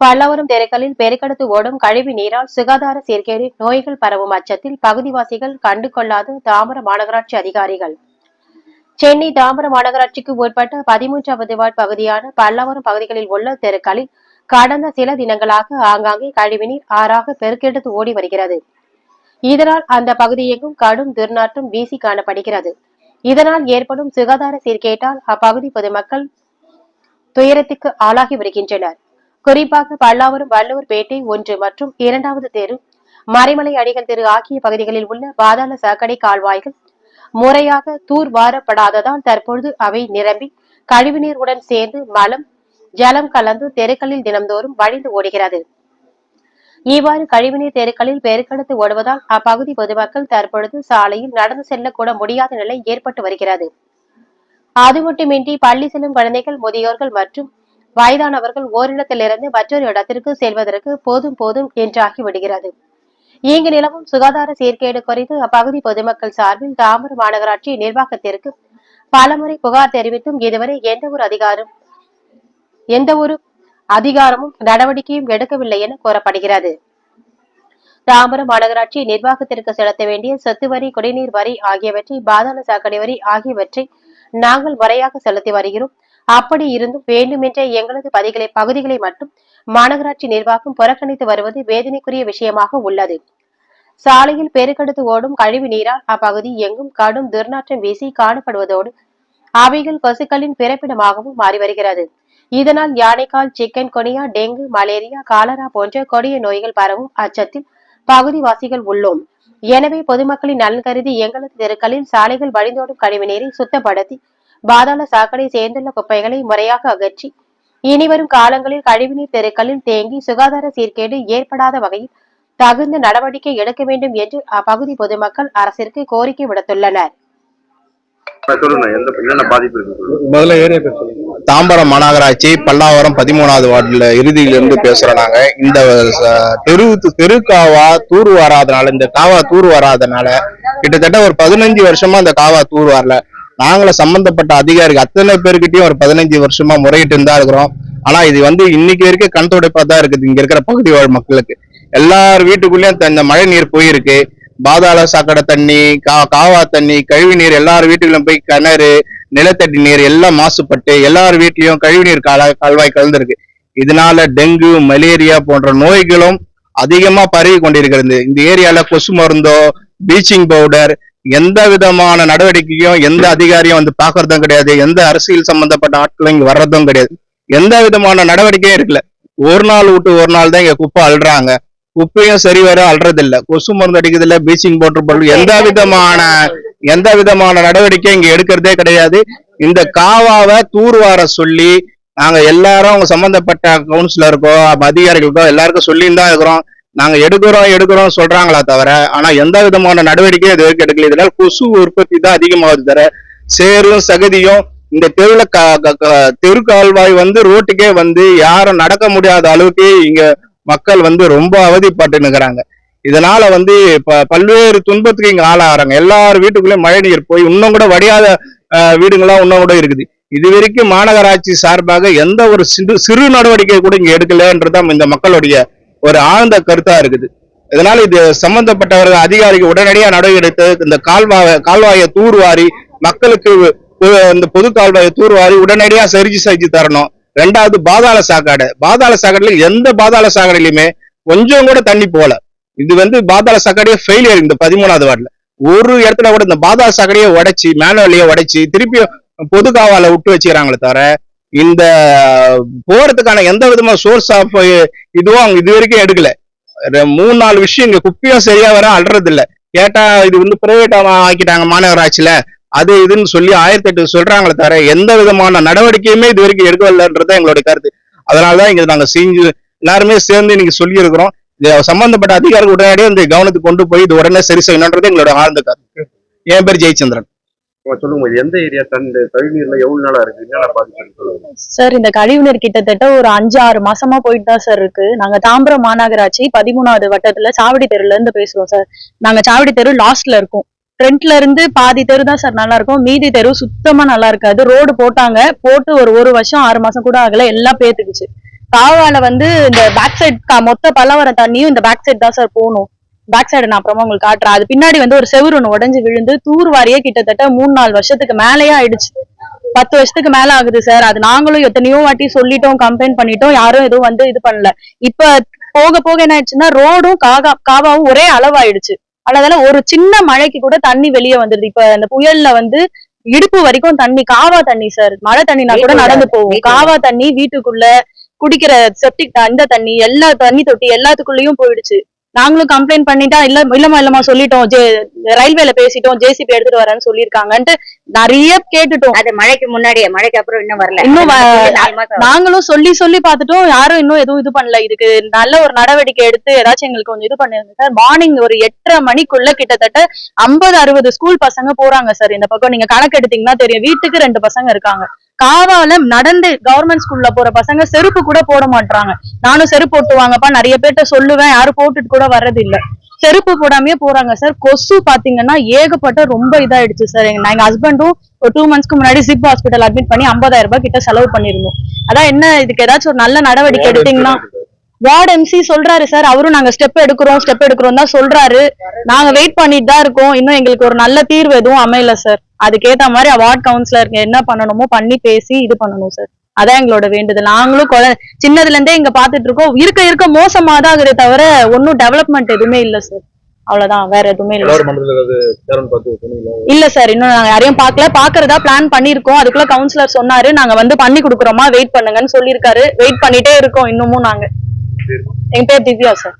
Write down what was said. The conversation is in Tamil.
பல்லாவரம் தெருக்களில் பெருக்கெடுத்து ஓடும் கழிவு நீரால் சுகாதார சீர்கேடு நோய்கள் பரவும் அச்சத்தில் பகுதிவாசிகள் கண்டு கொள்ளாது தாமர மாநகராட்சி அதிகாரிகள். சென்னை தாமர மாநகராட்சிக்கு உட்பட்ட பதிமூன்றாவது வார்டு பகுதியான பல்லாவரம் பகுதிகளில் உள்ள தெருக்களில் கடந்த சில தினங்களாக ஆங்காங்கே கழிவுநீர் ஆறாக பெருக்கெடுத்து ஓடி வருகிறது. இதனால் அந்த பகுதி எங்கும் கடும் துர்நாற்றம் வீசி காணப்படுகிறது. இதனால் ஏற்படும் சுகாதார சீர்கேட்டால் அப்பகுதி பொதுமக்கள் துயரத்துக்கு ஆளாகி வருகின்றனர். குறிப்பாக பல்லாவரம் வள்ளுவர்பேட்டை ஒன்று மற்றும் இரண்டாவது தெரு மறைமலை அடிகள் தெரு ஆகிய பகுதிகளில் உள்ள பாதாள சாக்கடை கால்வாய்கள் முறையாக தூர்வாரப்படாததால் தற்பொழுது அவை நிரம்பி கழிவுநீருடன் சேர்ந்து மலம் ஜலம் கலந்து தெருக்களில் தினம்தோறும் வழிந்து ஓடுகிறது. இவ்வாறு கழிவுநீர் தெருக்களில் பெருக்கெடுத்து ஓடுவதால் அப்பகுதி பொதுமக்கள் தற்பொழுது சாலையில் நடந்து செல்லக்கூட முடியாத நிலை ஏற்பட்டு வருகிறது. அது மட்டுமின்றி பள்ளி செல்லும் குழந்தைகள் முதியோர்கள் மற்றும் வயதானவர்கள் ஓரிடத்திலிருந்து மற்றொரு இடத்திற்கு செல்வதற்கு போதும் போதும் என்றாகி விடுகிறது. இங்கு நிலவும் சுகாதார சீர்கேடு குறித்து அப்பகுதி பொதுமக்கள் சார்பில் தாம்பரம் மாநகராட்சி நிர்வாகத்திற்கு பலமுறை புகார் தெரிவித்தும் இதுவரை எந்த ஒரு அதிகாரம் எந்த ஒரு அதிகாரமும் நடவடிக்கையும் எடுக்கவில்லை என கூறப்படுகிறது. தாம்பரம் மாநகராட்சி நிர்வாகத்திற்கு செலுத்த வேண்டிய சொத்து வரி குடிநீர் வரி ஆகியவற்றை பாதாள சாக்கடை வரி ஆகியவற்றை நாங்கள் முறையாக செலுத்தி வருகிறோம். அப்படி இருந்தும் வேண்டுமென்றே எங்களது பதிகளை பகுதிகளை மட்டும் மாநகராட்சி நிர்வாகம் புறக்கணித்து வருவது வேதனைக்குரிய விஷயமாக உள்ளது. சாலையில் பெருக்கெடுத்து ஓடும் கழிவு நீரால் அப்பகுதி எங்கும் கடும் துர்நாற்றம் வீசி காணப்படுவதோடு அவைகள் கொசுக்களின் பிறப்பிடமாகவும் மாறி வருகிறது. இதனால் யானைக்கால் chikungunya dengue malaria cholera போன்ற கொடிய நோய்கள் பரவும் அச்சத்தில் பகுதிவாசிகள் உள்ளோம். எனவே பொதுமக்களின் நலன் கருதி எங்களது தெருக்களில் சாலைகள் வழிந்தோடும் கழிவு நீரை சுத்தப்படுத்தி பாதாள சாக்கடை சேர்ந்துள்ள குப்பைகளை முறையாக அகற்றி இனிவரும் காலங்களில் கழிவுநீர் தெருக்களில் தேங்கி சுகாதார சீர்கேடு ஏற்படாத வகையில் தகுந்த நடவடிக்கை எடுக்க வேண்டும் என்று அப்பகுதி பொதுமக்கள் அரசிற்கு கோரிக்கை விடுத்துள்ளனர். தாம்பரம் மாநகராட்சி பல்லாவரம் பதிமூணாவது வார்டுல இறுதியிலிருந்து பேசுறோம் நாங்க. இந்த தெரு தெரு காவா தூர் வராதனால இந்த காவா தூர் வராதனால கிட்டத்தட்ட ஒரு பதினஞ்சு வருஷமா இந்த காவா தூர் வரல. நாங்களும் சம்பந்தப்பட்ட அதிகாரிகள் அத்தனை பேர்கிட்டயும் ஒரு பதினஞ்சு வருஷமா முறையிட்டு இருந்தா இருக்கிறோம். ஆனா இது வந்து இன்னைக்கு வரைக்கும் கண் துடைப்பா தான் இருக்குது. இங்க இருக்கிற பகுதி வாழ் மக்களுக்கு. எல்லார் வீட்டுக்குள்ளேயும் த- இந்த மழை நீர் போயிருக்கு. பாதாள சாக்கடை தண்ணி கா காவா தண்ணி கழிவு நீர் எல்லார் வீட்டுகளும் போய் கிணறு நிலத்தடி நீர் எல்லாம் மாசுபட்டு எல்லார் வீட்லயும் கழிவுநீர் கால கால்வாய் கலந்துருக்கு. இதனால டெங்கு மலேரியா போன்ற நோய்களும் அதிகமா பரவி கொண்டிருக்கிறது. இந்த ஏரியால கொசு மருந்தோ ப்ளீச்சிங் பவுடர் எந்த விதமான நடவடிக்கையும் எந்த அதிகாரியும் வந்து பாக்குறதும் கிடையாது. எந்த அரசியல் சம்பந்தப்பட்ட ஆட்களும் இங்க வர்றதும் கிடையாது. எந்த விதமான நடவடிக்கையும் இருக்குல்ல ஒரு நாள் விட்டு ஒரு நாள் தான் இங்க குப்பை அள்ளுறாங்க. குப்பையும் சரி வர அல்றது இல்ல கொசு மருந்து அடிக்கிறது இல்ல ப்ளீச்சிங் பவுடர் போடுறது எந்த விதமான எந்த விதமான நடவடிக்கையும் இங்க எடுக்கிறதே கிடையாது. இந்த காவாவை தூர்வார சொல்லி நாங்க எல்லாரும் அவங்க சம்பந்தப்பட்ட கவுன்சிலருக்கோ அதிகாரிகளுக்கோ எல்லாருக்கும் சொல்லின்னு தான் இருக்கிறோம். நாங்க எடுக்கிறோம் எடுக்கிறோம் சொல்றாங்களா தவிர ஆனா எந்த விதமான நடவடிக்கையும் இது வரைக்கும் எடுக்கல. இதனால கொசு உற்பத்தி தான் அதிகமாகுது தவிர சேரும் சகதியும் இந்த தெருவில் க- க- க- தெரு கால்வாய் வந்து ரோட்டுக்கே வந்து யாரும் நடக்க முடியாத அளவுக்கு இங்க மக்கள் வந்து ரொம்ப அவதிப்பட்டு நிற்கிறாங்க இதனால வந்து ப- பல்வேறு துன்பத்துக்கு இங்க ஆளாகிறாங்க. எல்லார் வீட்டுக்குள்ளேயும் மழை நீர் போய் இன்னும் கூட வடியாத வீடுங்களாம் இன்னும் கூட இருக்குது. இது வரைக்கும் மாநகராட்சி சார்பாக எந்த ஒரு சிறு சிறு நடவடிக்கை கூட இங்க எடுக்கலன்றதுதான் இந்த மக்களுடைய ஒரு ஆழ்ந்த கருத்தா இருக்குது. இதனால இது சம்பந்தப்பட்டவர்கள் அதிகாரிகள் உடனடியாக நடவடிக்கை எடுத்து இந்த கால்வாய கால்வாயை தூர்வாரி மக்களுக்கு இந்த பொது கால்வாயை தூர்வாரி உடனடியா சரிச்சு செஞ்சு தரணும். ரெண்டாவது பாதாள சாக்காடை. பாதாள சாக்கடையில எந்த பாதாள சாக்கடையிலுமே கொஞ்சம் கூட தண்ணி போல இது வந்து பாதாள சாக்கடையே ஃபெயிலியர் இந்த பதிமூணாவது வார்டில். ஒரு இடத்துல கூட இந்த பாதாள சாக்கடையை உடைச்சி மேனுவலையே உடைச்சி திருப்பி பொது காவால விட்டு வச்சுக்கிறாங்களே தவிர இந்த போறதுக்கான எந்த விதமான சோர்ஸ் ஆஃப் இதுவும் அவங்க இது வரைக்கும் எடுக்கல. மூணு நாலு விஷயம் இங்க குப்பையும் சரியா வர அல்றது இல்ல கேட்டா இது வந்து பிரைவேட்டா ஆக்கிட்டாங்க மாநகராட்சியில. அது இதுன்னு சொல்லி ஆயிரத்தி எட்டு சொல்றாங்களே தவிர எந்த விதமான நடவடிக்கையுமே இது வரைக்கும் எடுக்கவில்லைன்றது எங்களுடைய கருத்து. அதனாலதான் இங்க நாங்க செஞ்சு எல்லாருமே சேர்ந்து இன்னைக்கு சொல்லி இருக்கிறோம் சம்பந்தப்பட்ட அதிகாரிகள் உடனடியாக இந்த கவனத்துக்கு கொண்டு போய் இது உடனே சரி செய்யணுன்றது எங்களோட ஆழ்ந்த கருத்து. என் பேர் ஜெயச்சந்திரன். சொல்லுங்க எந்த ஏரியா? தண்டு கழிவுநீர்ல எவ்வளவு நாளா இருக்கு? என்னென்ன பாதிப்பு சொல்லுங்க. சார் இந்த கழிவுநீர் கிட்டத்தட்ட ஒரு அஞ்சு ஆறு மாசமா போயிட்டு தான் சார் இருக்கு. நாங்க தாம்பரம் மாநகராட்சி பதிமூணாவது வட்டத்துல சாவடி தெருல இருந்து பேசுறோம் சார். நாங்க சாவடி தெரு லாஸ்ட்ல இருக்கோம். ஃப்ரண்ட்ல இருந்து பாதி தெரு தான் சார் நல்லா இருக்கும். மீதி தெரு சுத்தமா நல்லா இருக்காது. ரோடு போட்டாங்க. போட்டு ஒரு ஒரு வருஷம் ஆறு மாசம் கூட ஆகல. எல்லாம் பேத்துக்குச்சு. காவால வந்து இந்த பேக் சைட் மொத்த பலவர தண்ணியும் இந்த பேக் சைடு தான் சார் போகணும். பேக் சைடு நான் அப்புறமா உங்களுக்கு காட்டுறேன். அது பின்னாடி வந்து ஒரு செவுரு ஒன்று உடஞ்சு விழுந்து தூர் வாரியே கிட்டத்தட்ட மூணு நாலு வருஷத்துக்கு மேலேயே ஆயிடுச்சு. பத்து வருஷத்துக்கு மேல ஆகுது சார். அது நாங்களும் எத்தனையோ வாட்டி சொல்லிட்டோம் கம்ப்ளைண்ட் பண்ணிட்டோம் யாரும் எதுவும் வந்து இது பண்ணல. இப்ப போக போக என்ன ஆயிடுச்சுன்னா ரோடும் காகா காவாவும் ஒரே அளவாயிடுச்சு. அதனால ஒரு சின்ன மழைக்கு கூட தண்ணி வெளியே வந்துருது. இப்ப இந்த புயல்ல வந்து இடுப்பு வரைக்கும் தண்ணி காவா தண்ணி சார். மழை தண்ணினா கூட நடந்து போகும். காவா தண்ணி வீட்டுக்குள்ள குடிக்கிற செப்டிக் இந்த தண்ணி எல்லா தண்ணி தொட்டி எல்லாத்துக்குள்ளயும் போயிடுச்சு. நாங்களும் கம்ப்ளைண்ட் பண்ணிட்டா இல்ல இல்லமா இல்லமா சொல்லிட்டோம். ஜே ரயில்வேல பேசிட்டோம். ஜேசிபி எடுத்துட்டு வரேன்னு சொல்லியிருக்காங்கன்ட்டு நிறைய கேட்டுட்டோம். அது மழைக்கு முன்னாடியே மழைக்கு அப்புறம் இன்னும் வரல. இன்னும். நாங்களும் சொல்லி சொல்லி பார்த்துட்டோம். யாரும் இன்னும் எதுவும் இது பண்ணல. இதுக்கு நல்ல ஒரு நடவடிக்கை எடுத்து ஏதாச்சும் எங்களுக்கு கொஞ்சம் இது பண்ணிருங்க சார். மார்னிங் ஒரு எட்டரை மணிக்குள்ள கிட்டத்தட்ட ஐம்பது அறுபது ஸ்கூல் பசங்க போறாங்க சார். இந்த பக்கம் நீங்க கணக்கு எடுத்தீங்கன்னா தெரியும். வீட்டுக்கு ரெண்டு பசங்க இருக்காங்க. காவால நடந்து கவர்மெண்ட் ஸ்கூல்ல போற பசங்க செருப்பு கூட போட மாட்டாங்க நானும் செருப்பு போட்டு வாங்கப்பா நிறைய பேர்ட்ட சொல்லுவேன் யாரும் போட்டுட்டு கூட வர்றது இல்ல செருப்பு போடாமயே போறாங்க சார் கொசு பாத்தீங்கன்னா ஏகப்பட்ட ரொம்ப இதாயிடுச்சு சார் எங்க எங்க ஹஸ்பண்டும் ஒரு டூ மந்த்ஸ்க்கு முன்னாடி சிப் ஹாஸ்பிட்டல் அட்மிட் பண்ணி 50000 ரூபாய் கிட்ட செலவு பண்ணிருந்தோம் அதான் என்ன இதுக்கு ஏதாச்சும் ஒரு நல்ல நடவடிக்கை எடுத்தீங்கன்னா வார்டு எம்சி சொல்றாரு சார். அவரும் நாங்க ஸ்டெப் எடுக்கிறோம் ஸ்டெப் எடுக்கிறோம் தான் சொல்றாரு. நாங்க வெயிட் பண்ணிட்டு தான் இருக்கோம். இன்னும் எங்களுக்கு ஒரு நல்ல தீர்வு எதுவும் அமையல சார். அதுக்கேத்த மாதிரி வார்டு கவுன்சிலருக்கு என்ன பண்ணணுமோ பண்ணி பேசி இது பண்ணணும் சார். அதான் எங்களோட வேண்டுதல். நாங்களும் குழ- சின்னதுல இருந்தே இங்க பாத்துட்டு இருக்கோம். இருக்க இருக்க மோசமா தான் ஆகுதே தவிர ஒன்னும் டெவலப்மெண்ட் எதுவுமே இல்ல சார். அவ்வளவுதான். வேற எதுவுமே இல்ல இல்ல சார். இன்னும் நாங்க யாரையும் பார்க்கல. பாக்குறதா பிளான் பண்ணிருக்கோம் அதுக்குள்ள கவுன்சிலர் சொன்னாரு. நாங்க வந்து பண்ணி கொடுக்குறோமா? வெயிட் பண்ணுங்கன்னு சொல்லியிருக்காரு. வெயிட் பண்ணிட்டே இருக்கோம். இன்னமும் நாங்க. என் பேர் திவ்யா சார்